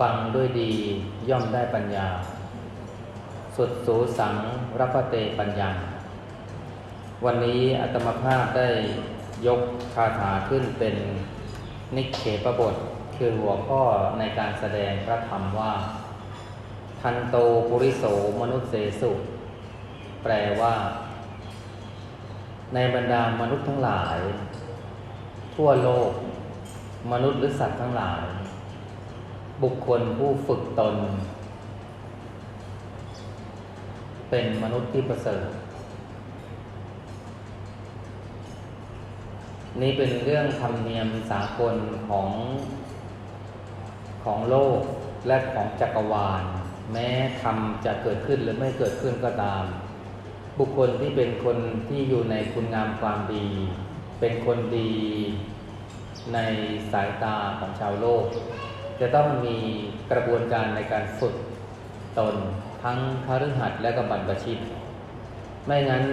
ฟังด้วยดีย่อมได้ปัญญา สุดสูสังรัพเตปัญญา วันนี้อาตมาภาพได้ยกคาถาขึ้นเป็นนิเคปบท คือหัวข้อในการแสดงพระธรรมว่า ทันโตปุริโสมนุษย์เสสุ แปลว่า ในบรรดามนุษย์ทั้งหลาย ทั่วโลก มนุษย์หรือสัตว์ทั้งหลาย บุคคลผู้ฝึกตน เป็นมนุษย์ที่ประเสริฐ นี่เป็นเรื่องธรรมเนียมสากลของของโลกและของจักรวาล แม้ธรรมจะเกิดขึ้นหรือไม่เกิดขึ้นก็ตาม บุคคลที่เป็นคนที่อยู่ในคุณงามความดี เป็นคนดีในสายตาของชาวโลก จะต้องมีกระบวนการในการฝึกตนทั้งคฤหัสถ์และก็บรรพชิต ไม่งั้น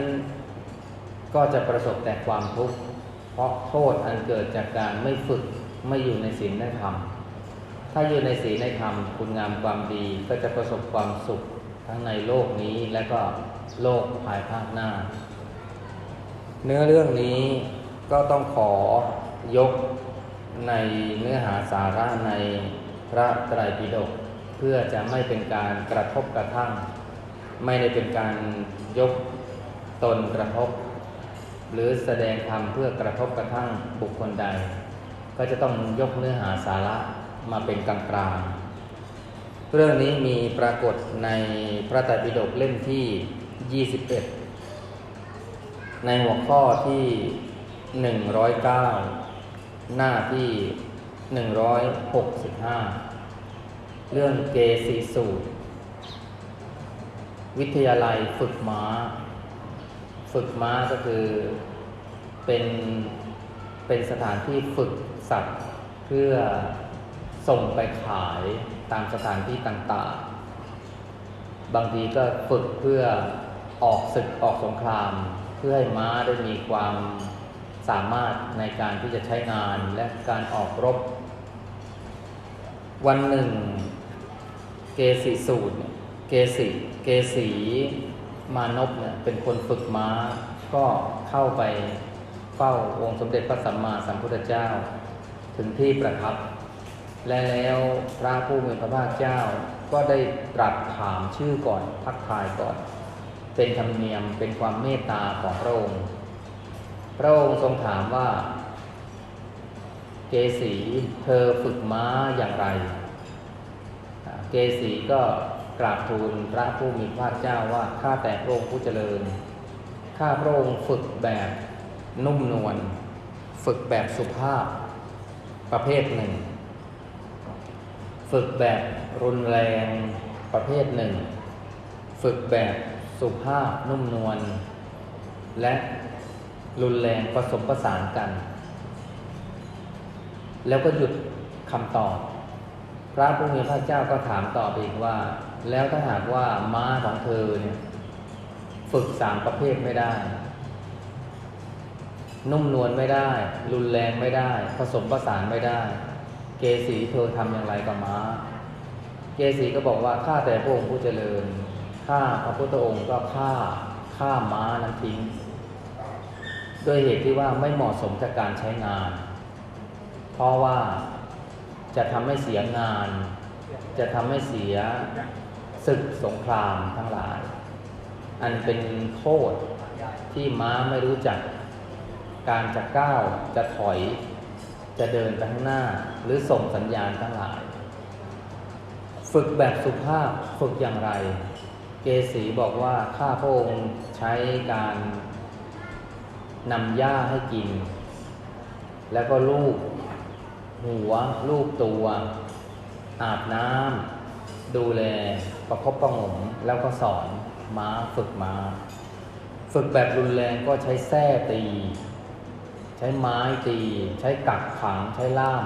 ก็จะประสบแต่ความทุกข์เพราะโทษอันเกิดจากการไม่ฝึกไม่อยู่ในศีลในธรรม ถ้าอยู่ในศีลในธรรมคุณงามความดีก็จะประสบความสุขทั้งในโลกนี้และก็โลกภายภาคหน้า เนื้อเรื่องนี้ก็ต้องขอยก ในเนื้อหาสาระในพระไตรปิฎกเพื่อจะไม่เป็นการกระทบกระทั่ง ไม่ได้เป็นการยกตนกระทบ หรือแสดงธรรมเพื่อกระทบกระทั่งบุคคลใด ก็จะต้องยกเนื้อหาสาระมาเป็นกลางกลางเรื่องนี้มีปรากฏในพระไตรปิฎกเล่มที่ 21 ในหัวข้อที่ 109 หน้าที่ 165 เรื่องเกสีสูตร วิทยาลัยฝึกม้า ฝึกม้าก็คือเป็นเป็นสถานที่ฝึกสัตว์เพื่อส่งไปขายตามสถานที่ต่างๆ บางทีก็ฝึกเพื่อออกศึกออกสงคราม เพื่อให้ม้าได้มีความ สามารถในการที่จะใช้งานและการออกรบ วันหนึ่ง เกสีสูตร เกสีเกสีมานพเนี่ยเป็นคนฝึกม้า ก็เข้าไปเฝ้าองค์สมเด็จพระสัมมาสัมพุทธเจ้า ถึงที่ประทับ และแล้วพระผู้มีพระภาคเจ้าก็ได้ตรัสถามชื่อก่อนทักทายก่อน เป็นธรรมเนียมเป็นความเมตตาของพระองค์ พระองค์ทรงถามว่า เกสีเธอฝึกม้าอย่างไร เกสีก็กราบทูลพระผู้มีพระเจ้าว่าข้าแต่พระองค์ผู้เจริญ ข้าพระองค์ฝึกแบบนุ่มนวล ฝึกแบบสุภาพประเภทหนึ่ง ฝึกแบบรุนแรงประเภทหนึ่ง ฝึกแบบสุภาพนุ่มนวลและ รุนแรงผสมประสานกัน แล้วก็หยุดคำตอบ พระผู้มีพระเจ้าก็ถามต่อบอีกว่า แล้วถ้าหากว่าม้าของเธอเนี่ย ฝึกสามประเภทไม่ได้ นุ่มนวลไม่ได้ รุนแรงไม่ได้ ผสมประสานไม่ได้ เกสีเธอทำอย่างไรกับม้า เกสีก็บอกว่าข้าแต่พระองค์ผู้เจริญข้าพระพุทธองค์ก็ฆ่าฆ่าม้านั้นทิ้ง ด้วยเหตุที่ว่าไม่เหมาะสมกับการใช้งาน เพราะว่าจะทำให้เสียงาน จะทำให้เสียศึกสงครามทั้งหลาย อันเป็นโทษที่ม้าไม่รู้จัก การจะก้าวจะถอย จะเดินไปข้างหน้า หรือส่งสัญญาณทั้งหลาย ฝึกแบบสุภาพฝึกอย่างไร เกสีบอกว่าข้าพระองค์ใช้การ นำหญ้าให้กิน แล้วก็ลูกหัวลูกตัว อาบน้ำดูแลประคบประหงมแล้วก็สอนม้าฝึกม้า ฝึกแบบรุนแรงก็ใช้แส้ตี ใช้ไม้ตี ใช้กักขังใช้ล่าม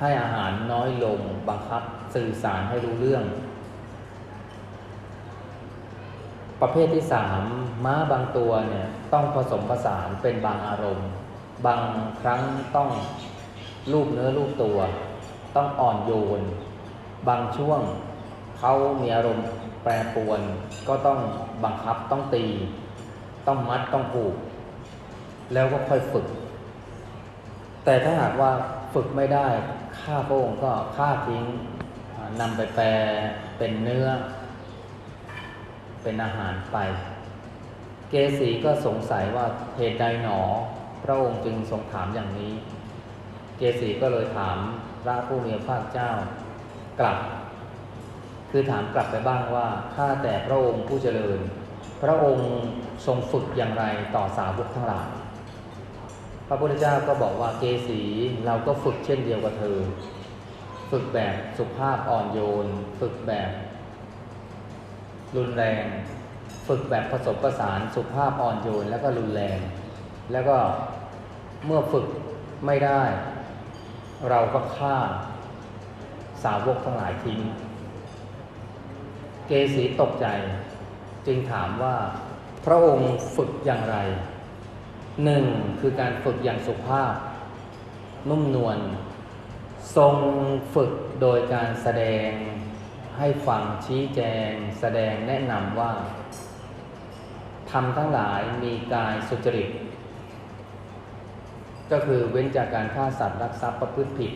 ให้อาหารน้อยลงบังคับสื่อสารให้รู้เรื่อง ประเภทที่สามม้าบางตัวเนี่ยต้องผสมผสานเป็นบางอารมณ์ บางครั้งต้องรูปเนื้อรูปตัว ต้องอ่อนโยน บางช่วงเขามีอารมณ์แปรปรวน ก็ต้องบังคับต้องตี ต้องมัดต้องผูก แล้วก็ค่อยฝึก แต่ถ้าหากว่าฝึกไม่ได้ฆ่าพระองค์ก็ฆ่าทิ้งนำไปแปรเป็นเนื้อ เป็นอาหารไป เกสีก็สงสัยว่าเหตุใดหนอ พระองค์จึงทรงถามอย่างนี้ เกสีก็เลยถามพระผู้มีพระเจ้ากลับ คือถามกลับไปบ้างว่าข้าแต่พระองค์ผู้เจริญ พระองค์ทรงฝึกอย่างไรต่อสาวกทั้งหลายพระพุทธเจ้าก็บอกว่าเกสีเราก็ฝึกเช่นเดียวกับเธอ ฝึกแบบสุภาพอ่อนโยน ฝึกแบบ รุนแรง ฝึกแบบผสมผสานสุภาพอ่อนโยนแล้วก็รุนแรง แล้วก็เมื่อฝึกไม่ได้ เราก็ฆ่าสาวกทั้งหลายทิ้ง เกสีตกใจ จึงถามว่าพระองค์ฝึกอย่างไรหนึ่งคือการฝึกอย่างสุภาพ นุ่มนวลทรงฝึกโดยการแสดง ให้ฟังชี้แจง แสดงแนะนำว่าทำทั้งหลายมีกายสุจริต ก็คือเว้นจากการฆ่าสัตว์รักทรัพย์ประพฤติผิด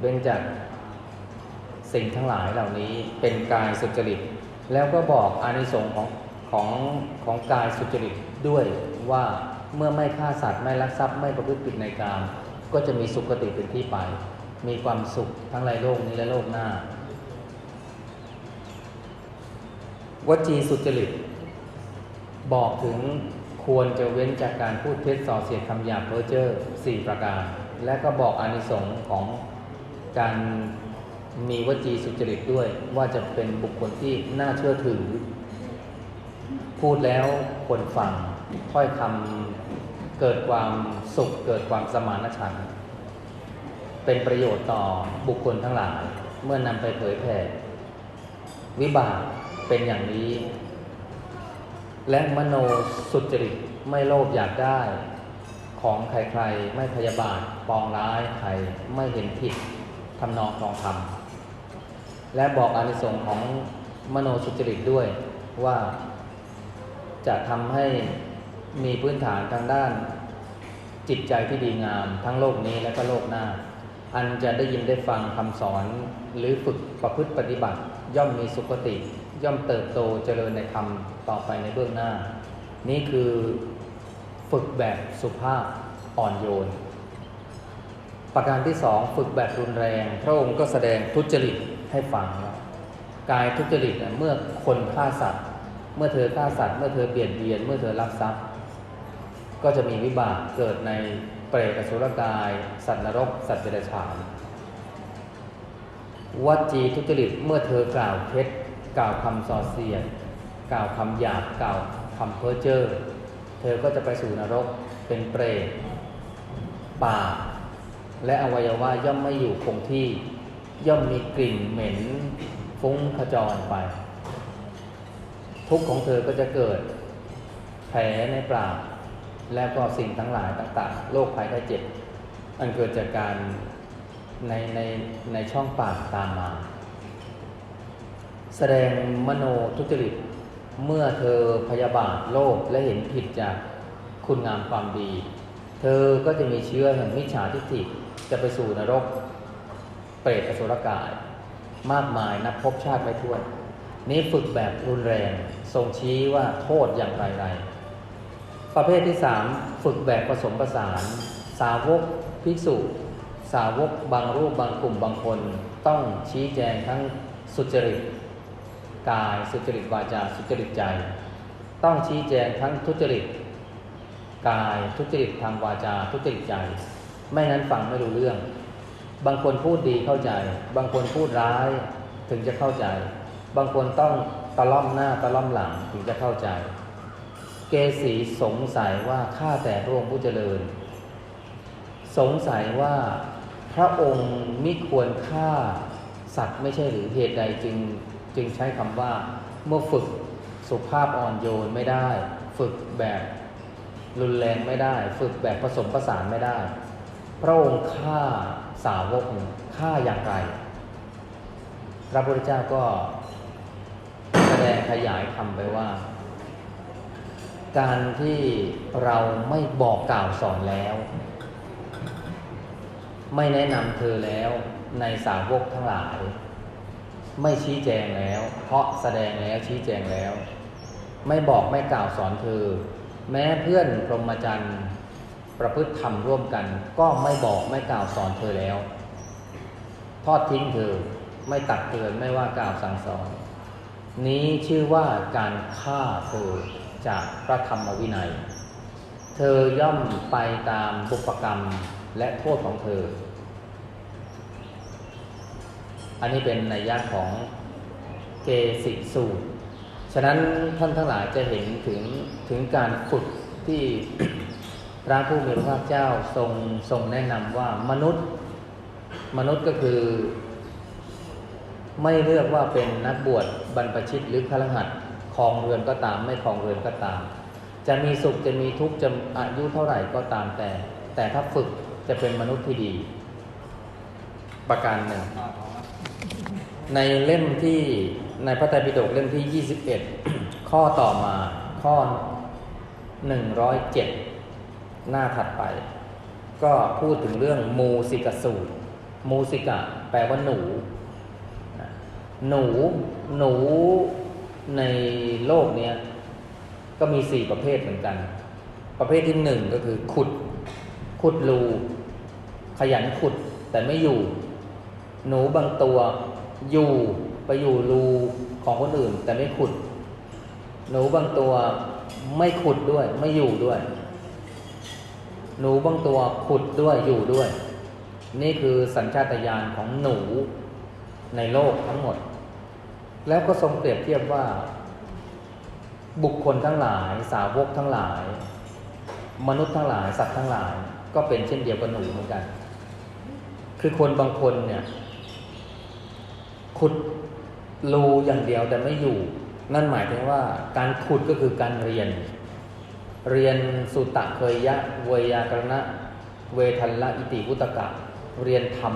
เว้นจากสิ่งทั้งหลายเหล่านี้เป็นกายสุจริต แล้วก็บอกอานิสงส์ของของของกายสุจริตด้วยว่าเมื่อไม่ฆ่าสัตว์ไม่ลักทรัพย์ไม่ประพฤติผิดในกามก็จะมีสุขติเป็นที่ไป มีความสุขทั้งในโลกนี้และโลกหน้า วจีสุจริต บอกถึงควรจะเว้นจากการพูดเท็จส่อเสียดคำหยาบเพ้อเจ้อสี่ประการ และก็บอกอานิสงส์ของการมีวจีสุจริตด้วย ว่าจะเป็นบุคคลที่น่าเชื่อถือ พูดแล้วคนฟังค่อยคำเกิดความสุขเกิดความสมานฉันท์ เป็นประโยชน์ต่อบุคคลทั้งหลาย เมื่อนำไปเผยแผ่วิบากเป็นอย่างนี้ และมโนสุจริตไม่โลภอยากได้ ของใครๆ ไม่พยาบาทปองร้ายใครไม่เห็นผิดทำนองครองธรรมและบอกอานิสงส์ของมโนสุจริตด้วยว่าจะทำให้มีพื้นฐานทางด้านจิตใจที่ดีงามทั้งโลกนี้และก็โลกหน้า อันจะได้ยินได้ฟังคำสอนหรือฝึกประพฤติปฏิบัติ ย่อมมีสุขติ ย่อมเติบโตเจริญในธรรมต่อไปในเบื้องหน้า นี่คือฝึกแบบสุภาพอ่อนโยน ประการที่สองฝึกแบบรุนแรง พระองค์ก็แสดงทุจริตให้ฟังกายทุจริตเมื่อคนฆ่าสัตว์ เมื่อเธอฆ่าสัตว์ เมื่อเธอเบียดเบียน เมื่อเธอลักทรัพย์ ก็จะมีวิบากเกิดใน เปรตอสุรกาย สัตว์นรก สัตว์เดรัจฉานวัจีทุจริตเมื่อเธอกล่าวเท็จกล่าวคำส่อเสียดกล่าวคำหยาบกล่าวคำเพ้อเจ้อเธอก็จะไปสู่นรกเป็นเปรตป่า และอวัยวะย่อมไม่อยู่คงที่ ย่อมมีกลิ่นเหม็นฟุ้งขจรไป ทุกข์ของเธอก็จะเกิด แผลในปาก แล้วก็สิ่งทั้งหลายต่างๆ โรคภัยไข้เจ็บ อันเกิดจากการในในในช่องปากตามมา แสดงมโนทุจริต เมื่อเธอพยาบาทโลภและเห็นผิดจากคุณงามความดี เธอก็จะมีเชื้อแห่งมิจฉาทิฏฐิจะไปสู่นรก เปรตอสุรกาย มากมายนับพบชาติไม่ถ้วน นี้ฝึกแบบรุนแรงทรงชี้ว่าโทษอย่างไรไร ประเภทที่สามฝึกแบบผสมผสาน สาวกภิกษุ สาวกบางรูปบางกลุ่มบางคน ต้องชี้แจงทั้งสุจริตกายสุจริตวาจาสุจริตใจ ต้องชี้แจงทั้งทุจริตกายทุจริตทางวาจาทุจริตใจ ไม่นั้นฟังไม่รู้เรื่อง บางคนพูดดีเข้าใจ บางคนพูดร้ายถึงจะเข้าใจ บางคนต้องตะล่อมหน้าตะล่อมหลังถึงจะเข้าใจ เกสีสงสัยว่าข้าแต่พระองค์ผู้เจริญ สงสัยว่าพระองค์มิควรฆ่าสัตว์ไม่ใช่หรือเหตุใดจึงจึงใช้คำว่า เมื่อฝึกสุภาพอ่อนโยนไม่ได้ ฝึกแบบรุนแรงไม่ได้ ฝึกแบบผสมผสานไม่ได้ พระองค์ฆ่าสาวกฆ่าอย่างไร พระพุทธเจ้าก็แสดงขยายทำไปว่า การที่เราไม่บอกกล่าวสอนแล้ว ไม่แนะนำเธอแล้วในสาวกทั้งหลาย ไม่ชี้แจงแล้ว เพราะแสดงแล้วชี้แจงแล้ว ไม่บอกไม่กล่าวสอนเธอ แม้เพื่อนพรหมจรรย์ประพฤติธรรมร่วมกัน ก็ไม่บอกไม่กล่าวสอนเธอแล้ว ทอดทิ้งเธอไม่ตักเตือนไม่ว่ากล่าวสั่งสอน นี้ชื่อว่าการฆ่าเธอ จากพระธรรมวินัย เธอย่อมไปตามบุปกรรมและโทษของเธอ อันนี้เป็นนัยยะของเกสิสูตร ฉะนั้นท่านทั้งหลายจะเห็นถึงถึงการฝึกที่พระผู้มีพระภาคเจ้าทรงทรงแนะนำว่ามนุษย์ มนุษย์ก็คือ ไม่เลือกว่าเป็นนักบวชบรรพชิตหรือฆรหัส คลองเรือนก็ตาม ไม่คลองเรือนก็ตาม จะมีสุขจะมีทุกข์จะอายุเท่าไหร่ก็ตามแต่ แต่ถ้าฝึกจะเป็นมนุษย์ที่ดี ประการหนึ่ง ในเล่มที่ในพระไตรปิฎกเล่มที่ 21 ข้อต่อมาข้อ 107 หน้าถัดไป ก็พูดถึงเรื่องมูสิกสูตร มูสิกะ แปลว่าหนู หนูหนู ในโลกเนี้ยก็มีสี่ประเภทเหมือนกัน ประเภทที่หนึ่งก็คือขุด ขุดรูขยันขุดแต่ไม่อยู่ หนูบางตัวอยู่ไปอยู่รูของคนอื่น แต่ไม่ขุด หนูบางตัวไม่ขุดด้วย ไม่อยู่ด้วย หนูบางตัวขุดด้วยอยู่ด้วย นี่คือสัญชาตญาณของหนูในโลกทั้งหมด แล้วก็ทรงเปรียบเทียบว่า บุคคลทั้งหลาย สาวกทั้งหลาย มนุษย์ทั้งหลาย สัตว์ทั้งหลาย ก็เป็นเช่นเดียวกับหนูเหมือนกัน คือคนบางคนเนี่ย ขุดรูอย่างเดียวแต่ไม่อยู่ นั่นหมายถึงว่าการขุดก็คือการเรียน เรียนสุตตะเคยยะ เวยากรณะ เวทันละอิติวุตกะ เรียนธรรม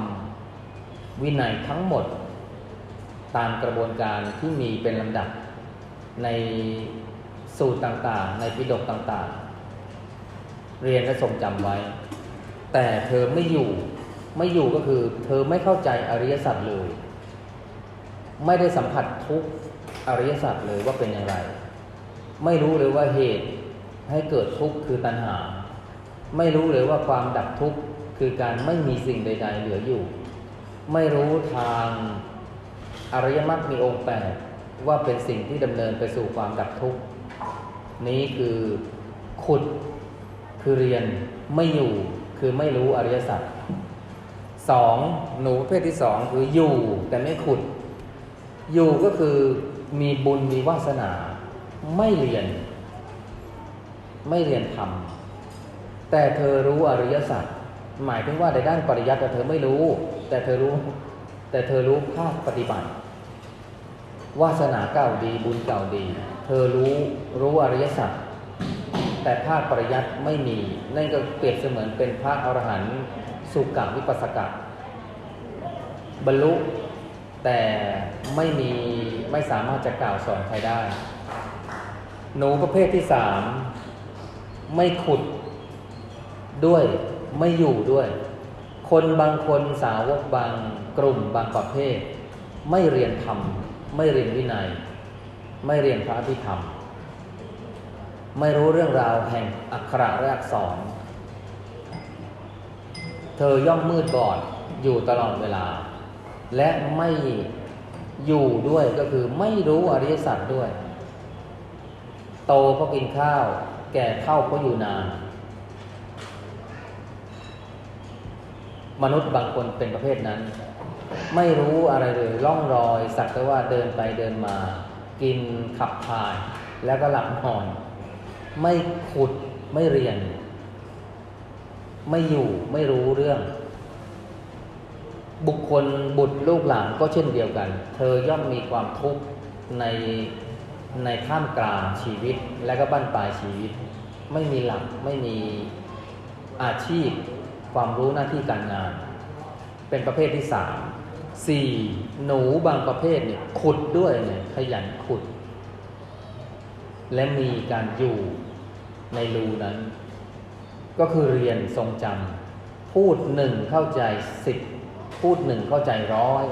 วินัยทั้งหมด ตามกระบวนการที่มีเป็นลำดับในสูตรต่างๆ ในปิฎกต่างๆ เรียนและทรงจำไว้ แต่เธอไม่อยู่ไม่อยู่ก็คือ เธอไม่เข้าใจอริยสัจเลย ไม่ได้สัมผัสทุกอริยสัจเลยว่าเป็นอย่างไร ไม่รู้เลยว่าเหตุให้เกิดทุกข์คือตัณหา ไม่รู้เลยว่าความดับทุกข์คือการไม่มีสิ่งใด ๆ เหลืออยู่ ไม่รู้ทาง อริยมรรคมีองค์แปดว่าเป็นสิ่งที่ดำเนินไปสู่ความดับทุกข์นี้คือขุดคือเรียนไม่อยู่คือไม่รู้อริยสัจสองหนูเภทที่สองคืออยู่แต่ไม่ขุด อยู่ก็คือมีบุญมีวาสนา ไม่เรียน ไม่เรียนธรรมแต่เธอรู้อริยสัจหมายถึงว่าในด้านปริยัติเธอไม่รู้ แต่เธอรู้ แต่เธอรู้ภาคปฏิบัติ วาสนาเก่าดีบุญเก่าดี เธอรู้รู้อริยสัจแต่ภาคปริยัติไม่มี นั่นก็เปรียบเสมือนเป็นพระอรหันต์สุกะวิปัสสกะบรรลุแต่ไม่มีไม่สามารถจะกล่าวสอนใครได้ หนูประเภทที่สามไม่ขุดด้วยไม่อยู่ด้วย คนบางคนสาวกบางกลุ่มบางประเภท ไม่เรียนธรรม ไม่เรียนวินัย ไม่เรียนพระอภิธรรม ไม่รู้เรื่องราวแห่งอักขระและอักษร เธอย่อมมืดบอดอยู่ตลอดเวลา และไม่อยู่ด้วยก็คือไม่รู้อริยสัจด้วย โตเพราะกินข้าว แก่เท่าเพราะอยู่นาน มนุษย์บางคนเป็นประเภทนั้น ไม่รู้อะไรเลยล่องรอย สักแต่ว่าเดินไปเดินมา กินขับถ่ายแล้วก็หลับนอน ไม่ขุดไม่เรียน ไม่อยู่ไม่รู้เรื่อง บุคคลบุตรลูกหลานก็เช่นเดียวกัน เธอย่อมมีความทุกข์ในในท่ามกลางชีวิตและก็บั้นปลายชีวิต ไม่มีหลักไม่มีอาชีพ ความรู้หน้าที่การงาน เป็นประเภทที่สาม สี่หนูบางประเภทเนี่ยขุดด้วยเนี่ยขยันขุด และมีการอยู่ในรูนั้น ก็คือเรียนทรงจำพูดหนึ่งเข้าใจสิบพูดหนึ่งเข้าใจร้อย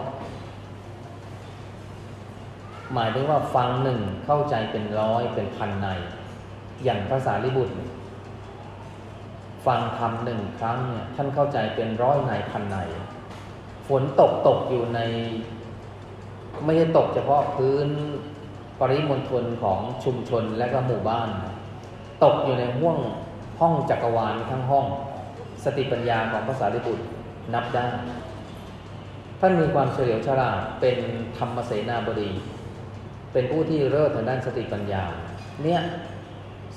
หมายถึงว่าฟังหนึ่งเข้าใจเป็นร้อยเป็นพันใน อย่างภาษาลิบุตร ฟังธรรมหนึ่งครั้งเนี่ยท่านเข้าใจเป็นร้อยในพันใน ฝนตกตกอยู่ใน ไม่ใช่ตกเฉพาะพื้นปริมณฑลของชุมชนและก็หมู่บ้าน ตกอยู่ในห้วงห้องจักรวาลทั้งห้อง สติปัญญาของภาษาลิบุตรนับได้ ท่านมีความเฉลียวฉลาดเป็นธรรมเสนาบดี เป็นผู้ที่เลิศทางด้านสติปัญญา เนี่ย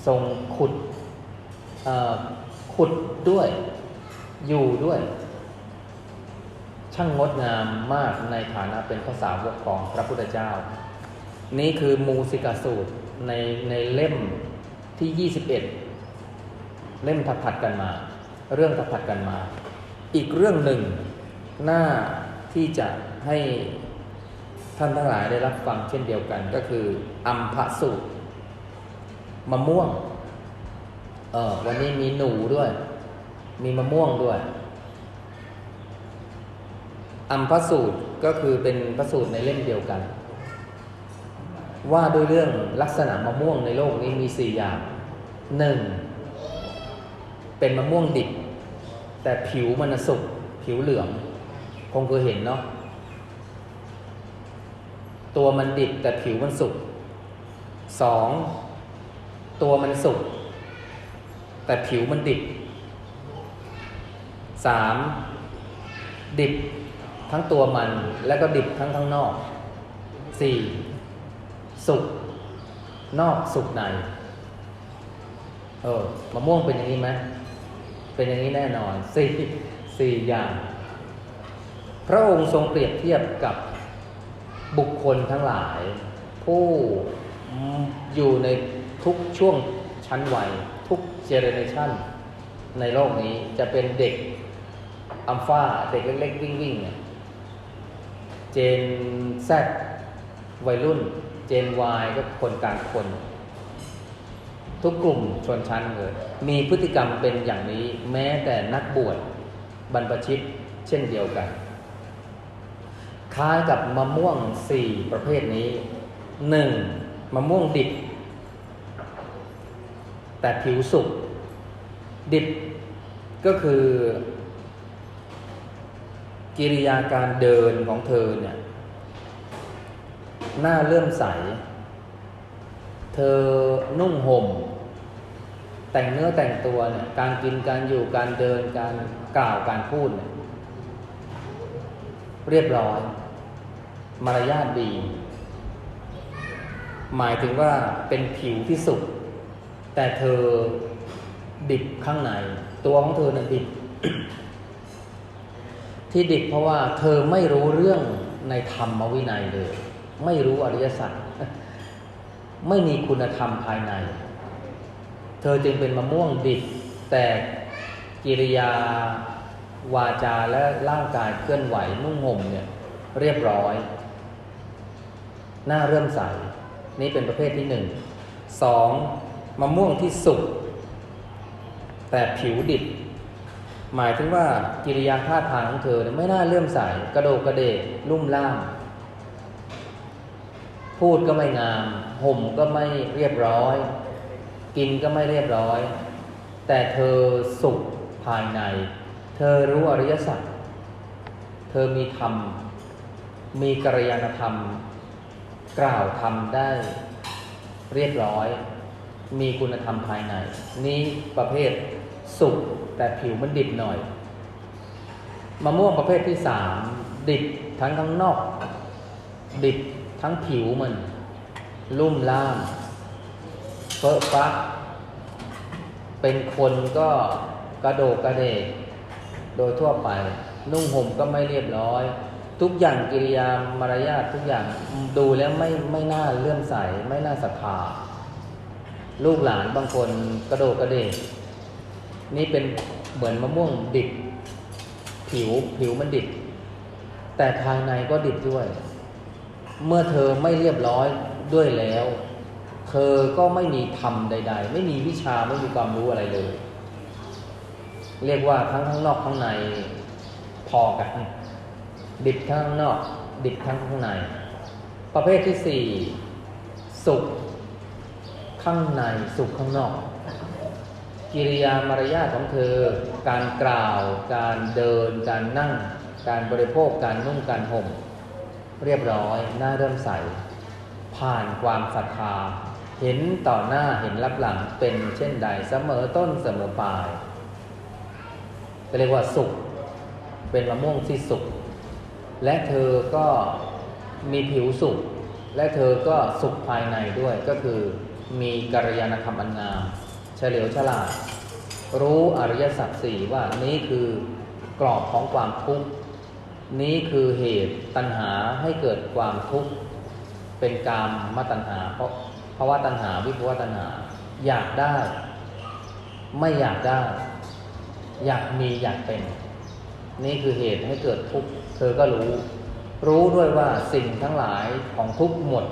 ทรงขุดเอ่อขุดด้วยอยู่ด้วย ช่างงดงามมากในฐานะเป็นภาษาวกของพระพุทธเจ้า นี่คือมูสิกสูตรในในเล่มที่ 21 เล่มถัดถัดกันมา เรื่องถัดถัดกันมา อีกเรื่องหนึ่งหน้าที่จะให้ท่านทั้งหลายได้รับฟังเช่นเดียวกัน ก็คืออัมพสูตรมะม่วงเออวันนี้มีหนูด้วย มีมะม่วงด้วย อัมพสูตรก็คือเป็นพระสูตรในเล่มเดียวกัน ว่าด้วยเรื่องลักษณะมะม่วงในโลกนี้มีสี่อย่างหนึ่งเป็นมะม่วงดิบ แต่ผิวมันสุกผิวเหลือง คงเคยเห็นเนาะตัวมันดิบแต่ผิวมันสุกสองตัวมันสุกแต่ผิวมันดิบสามดิบ ทั้งตัวมันแล้วก็ดิบทั้งข้างนอกสี่สุกนอกสุกในเออมะม่วงเป็นอย่างนี้ไหมเป็นอย่างนี้แน่นอนสี่สี่อย่าง พระองค์ทรงเปรียบเทียบกับบุคคลทั้งหลาย ผู้อยู่ในทุกช่วงชั้นวัยทุกเจเนเรชันในโลกนี้จะเป็นเด็กอัมฟาเด็กเล็กๆวิ่งวิ่งๆเนี่ย เจนแซดวัยรุ่น เจนวายก็คนกลางคน ทุกกลุ่มชนชั้นเลยมีพฤติกรรมเป็นอย่างนี้แม้แต่นักบวชบรรพชิตเช่นเดียวกัน คล้ายกับมะม่วงสี่ประเภทนี้หนึ่งมะม่วงดิบ แต่ผิวสุกดิบก็คือ กิริยาการเดินของเธอเนี่ยหน้าเลื่อมใส เธอนุ่งห่ม แต่งเนื้อแต่งตัวเนี่ยการกินการอยู่การเดินการกล่าวการพูดเนี่ยเรียบร้อย มารยาทดี หมายถึงว่าเป็นผิวที่สุดแต่เธอดิบข้างใน ตัวของเธอเนี่ยดิบ ที่ดิบเพราะว่าเธอไม่รู้เรื่องในธรรมวินัยเลย ไม่รู้อริยสัจไม่มีคุณธรรมภายใน เธอจึงเป็นมะม่วงดิบแต่กิริยาวาจาและร่างกายเคลื่อนไหวนุ่งห่มเนี่ยเรียบร้อย หน้าเริ่มใส นี่เป็นประเภทที่หนึ่งสองมะม่วงที่สุกแต่ผิวดิบ หมายถึงว่ากิริยาท่าทางของเธอไม่น่าเลื่อมใสกระโดกกระเดกลุ่มล่าม พูดก็ไม่งาม ห่มก็ไม่เรียบร้อย กินก็ไม่เรียบร้อย แต่เธอสุขภายใน เธอรู้อริยสัจเธอมีธรรม มีกัลยาณธรรม กล่าวธรรมได้เรียบร้อย มีคุณธรรมภายใน นี้ประเภทสุก แต่ผิวมันดิบหน่อย มะม่วงประเภทที่สามดิบทั้งข้างนอก ดิบทั้งผิวมัน ลุ่มล่ามเฟอะฟักเป็นคนก็กระโดกกระเดกโดยทั่วไป นุ่งห่มก็ไม่เรียบร้อย ทุกอย่างกิริยามารยาททุกอย่างดูแล้วไม่ไม่น่าเลื่อมใส ไม่น่าศรัทธาลูกหลานบางคนกระโดดกระเดก นี่เป็นเหมือนมะม่วงดิบ ผิวผิวมันดิบ แต่ภายในก็ดิบด้วย เมื่อเธอไม่เรียบร้อยด้วยแล้ว เธอก็ไม่มีธรรมใด ๆ ไม่มีวิชาไม่มีความรู้อะไรเลย เรียกว่าทั้งข้างนอกข้างในพอกัน ดิบทั้งข้างนอก ดิบทั้งข้างใน ประเภทที่สี่สุขข้างในสุขข้างนอก กิริยามารยาทของเธอ การกล่าว การเดิน การนั่ง การบริโภค การนุ่ง การห่ม เรียบร้อย หน้าเริ่มใส ผ่านความศรัทธา เห็นต่อหน้า เห็นรับหลัง เป็นเช่นใด เสมอต้นเสมอปลายเรียกว่าสุขเป็นมะม่วงที่สุขและเธอก็มีผิวสุขและเธอก็สุขภายในด้วย ก็คือมีกัลยาณธรรมอันงาม ฉลียวฉลาด รู้อริยสัจสี่ว่านี้คือกรอบของความทุกข์ นี้คือเหตุตัณหาให้เกิดความทุกข์ เป็นกามมาตัณหา เพราะเพราะว่าตัณหาวิภวตัณหา อยากได้ ไม่อยากได้ อยากมีอยากเป็น นี่คือเหตุให้เกิดทุกข์ เธอก็รู้ รู้ด้วยว่าสิ่งทั้งหลายของทุกข์หมด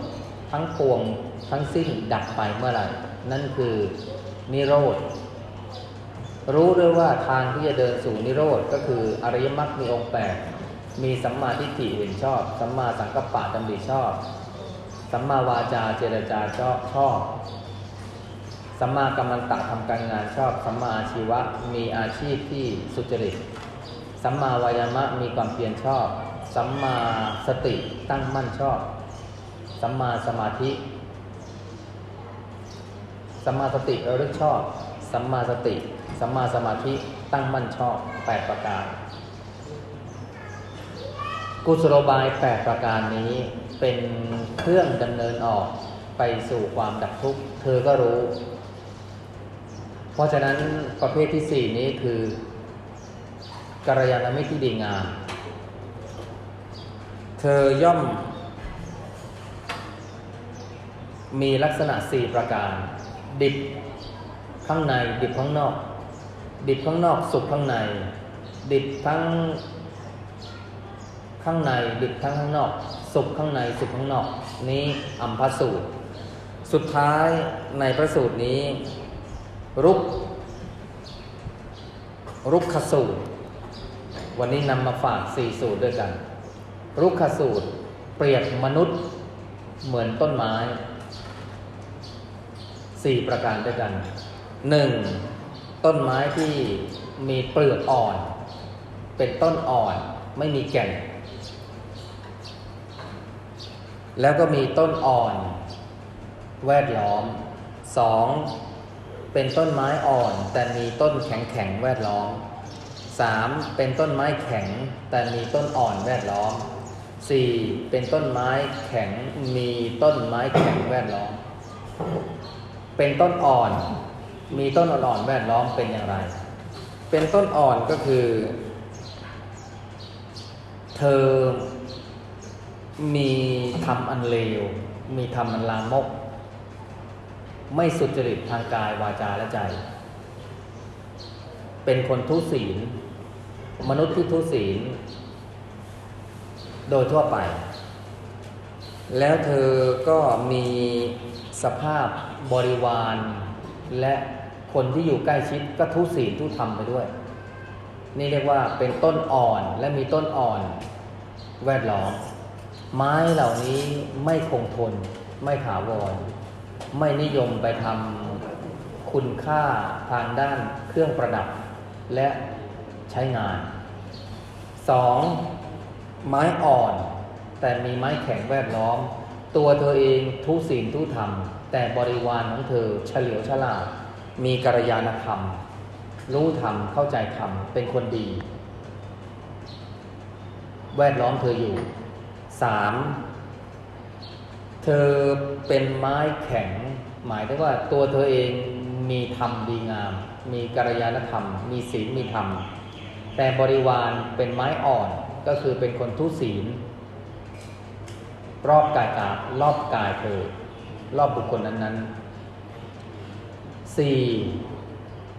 ทั้งปวงทั้งสิ้นดับไปเมื่อไหร่ นั่นคือ นิโรธ รู้ด้วยว่าทางที่จะเดินสู่นิโรธก็คืออริยมรรคมีองค์แปดมีสัมมาทิฏฐิเห็นชอบ สัมมาสังกัปปะดำริชอบ สัมมาวาจาเจรจาชอบชอบสัมมากัมมันตะทำการงานชอบสัมมาอาชีวะมีอาชีพที่สุจริตสัมมาวายามะมีความเพียรชอบสัมมาสติตั้งมั่นชอบสัมมาสมาธิ สัมมาสติระลึกชอบ สัมมาสติ สัมมาสมาธิตั้งมั่นชอบแปดประการ กุศโลบายแปดประการนี้เป็นเครื่องดำเนินออกไปสู่ความดับทุกข์ เธอก็รู้ เพราะฉะนั้นประเภทที่สี่นี้คือกัลยาณมิตรที่ดีงาม เธอย่อม มีลักษณะสี่ประการ ดิบข้างใน ดิบข้างนอก ดิบข้างนอกสุขข้างใน ดิบทั้งข้างในดิบทั้งข้างนอก สุขข้างในสุขข้างนอก นี้อัมพสูตร สุดท้ายในพระสูตรนี้ รุกรุกขสูตร วันนี้นำมาฝากสี่สูตรด้วยกัน รุกขสูตร เปรียบมนุษย์เหมือนต้นไม้ สี่ประการด้วยกันหนึ่งต้นไม้ที่มีเปลือกอ่อน เป็นต้นอ่อนไม่มีแก่น แล้วก็มีต้นอ่อน แวดล้อมสองเป็นต้นไม้อ่อน แต่มีต้นแข็งแข็งแวดล้อมสามเป็นต้นไม้แข็ง แต่มีต้นอ่อนแวดล้อมสี่เป็นต้นไม้แข็งมีต้นไม้แข็งแวดล้อม เป็นต้นอ่อน มีต้นอ่อนแวดล้อมเป็นอย่างไร เป็นต้นอ่อนก็คือ เธอมีทำอันเลว มีทำอันลามก ไม่สุจริตทางกายวาจาและใจ เป็นคนทุศีล มนุษย์ที่ทุศีล โดยทั่วไป แล้วเธอก็มีสภาพบริวาร และคนที่อยู่ใกล้ชิดก็ทุศีลทุธรรมไปด้วย นี่เรียกว่าเป็นต้นอ่อนและมีต้นอ่อนแวดล้อมไม้เหล่านี้ไม่คงทน ไม่ถาวร ไม่นิยมไปทำคุณค่าทางด้านเครื่องประดับ และใช้งานสองไม้อ่อน แต่มีไม้แข็งแวดล้อม ตัวเธอเองทุศีลทุธรรม แต่บริวารของเธอเฉลียวฉลาด มีกัลยาณธรรม รู้ธรรมเข้าใจธรรมเป็นคนดี แวดล้อมเธออยู่สามเธอเป็นไม้แข็ง หมายถึงว่าตัวเธอเองมีธรรมดีงาม มีกัลยาณธรรม มีศีลมีธรรม แต่บริวารเป็นไม้อ่อนก็คือเป็นคนทุศีล รอบกายกาบรอบกายเธอ รอบบุคคลนั้นๆสี่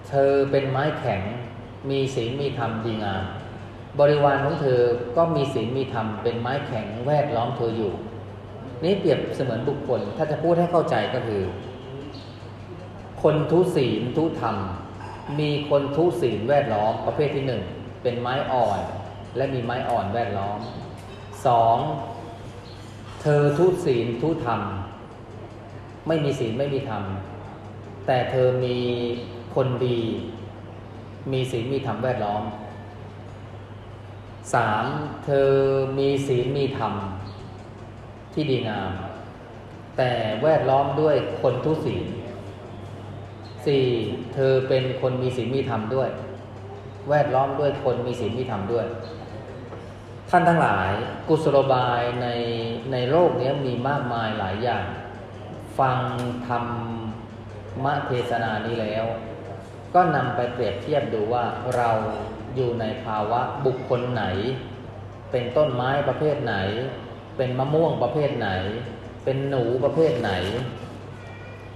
เธอเป็นไม้แข็ง มีศีลมีธรรมดีงาม บริวารของเธอก็มีศีลมีธรรมเป็นไม้แข็งแวดล้อมเธออยู่ นี่เปรียบเสมือนบุคคล ถ้าจะพูดให้เข้าใจก็คือ คนทุศีลทุธรรม มีคนทุศีลแวดล้อมประเภทที่หนึ่งเป็นไม้อ่อน และมีไม้อ่อนแวดล้อมสอง เธอทุศีลทุธรรม ไม่มีศีลไม่มีธรรม แต่เธอมีคนดี มีศีลมีธรรมแวดล้อมสามเธอมีศีลมีธรรม ที่ดีงาม แต่แวดล้อมด้วยคนทุศีลสี่เธอเป็นคนมีศีลมีธรรมด้วย แวดล้อมด้วยคนมีศีลมีธรรมด้วย ท่านทั้งหลายกุศโลบายในในโลกนี้มีมากมายหลายอย่าง ฟังธรรมเทศนานี้แล้ว ก็นำไปเปรียบเทียบดูว่าเราอยู่ในภาวะบุคคลไหน เป็นต้นไม้ประเภทไหน เป็นมะม่วงประเภทไหน เป็นหนูประเภทไหน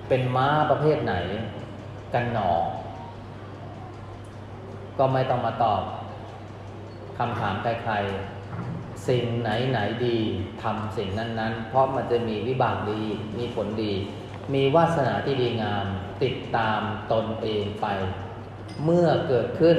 เป็นม้าประเภทไหน กันหนอก็ไม่ต้องมาตอบคำถามใครๆ สิ่งไหนไหนดีทำสิ่งนั้นๆ เพราะมันจะมีวิบากดีมีผลดี มีวาสนาที่ดีงามติดตามตนเองไป เมื่อเกิดขึ้น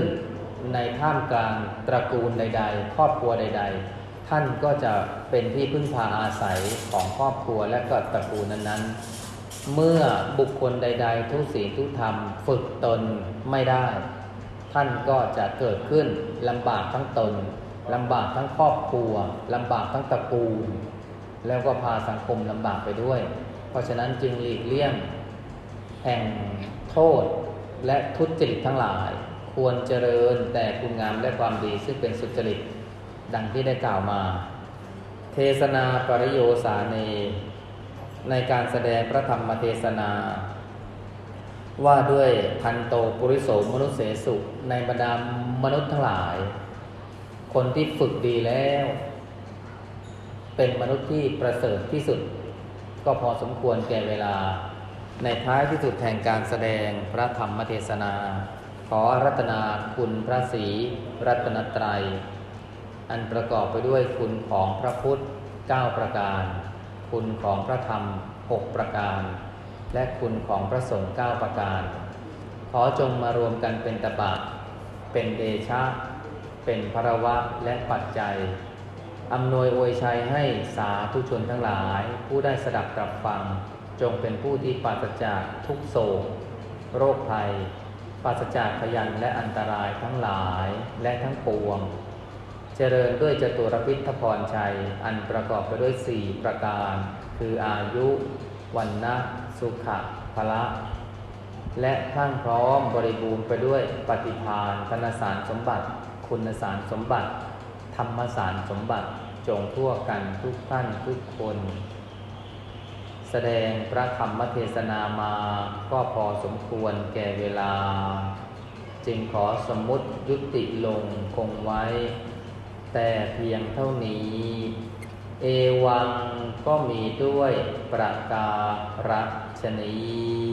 ในท่ามกลางตระกูลใด ๆ ครอบครัวใด ๆ ท่านก็จะเป็นที่พึ่งพาอาศัยของครอบครัวและก็ตระกูลนั้นๆ เมื่อบุคคลใด ๆ ทุกสิ่งทุกธรรมฝึกตนไม่ได้ ท่านก็จะเกิดขึ้นลำบากทั้งตน ลำบากทั้งครอบครัวลำบากทั้งตระกูล แล้วก็พาสังคมลำบากไปด้วย เพราะฉะนั้นจึงหลีกเลี่ยงแห่งโทษและทุจริตทั้งหลาย ควรเจริญแต่คุณงามและความดีซึ่งเป็นสุจริต ดังที่ได้กล่าวมา เทศนาปริโยสาเน ในการแสดงพระธรรมเทศนา ว่าด้วยพันโตปุริโสมนุษเสสุในบรรดามนุษย์ทั้งหลาย คนที่ฝึกดีแล้ว เป็นมนุษย์ที่ประเสริฐที่สุด ก็พอสมควรแก่เวลา ในท้ายที่สุดแห่งการแสดงพระธรรมเทศนา ขอรัตนาคุณพระศรีรัตนตรัย อันประกอบไปด้วยคุณของพระพุทธ 9 ประการ คุณของพระธรรม 6 ประการ และคุณของพระสงฆ์9ประการ ขอจงมารวมกันเป็นตบะเป็นเดชะ เป็นพระวะและปัจจัยอำนวยอวยชัยให้สาธุชนทั้งหลาย ผู้ได้สดับตรับฟัง จงเป็นผู้ที่ปราศจากทุกโศก โรคภัยปราศจากพยันและอันตรายทั้งหลายและทั้งปวง เจริญด้วยจตุรพิทพรชัย อันประกอบไปด้วยสี่ประการ คืออายุวันนะสุขะพละ และทั้งพร้อมบริบูรณ์ไปด้วยปฏิภาณธนสารสมบัติ คุณสารสมบัติ ธรรมสารสมบัติจงทั่วกันทุกท่านทุกคน แสดงพระธรรมเทศนามาก็พอสมควรแก่เวลา จึงขอสมมุติยุติลงคงไว้ แต่เพียงเท่านี้ เอวังก็มีด้วยประการฉนี้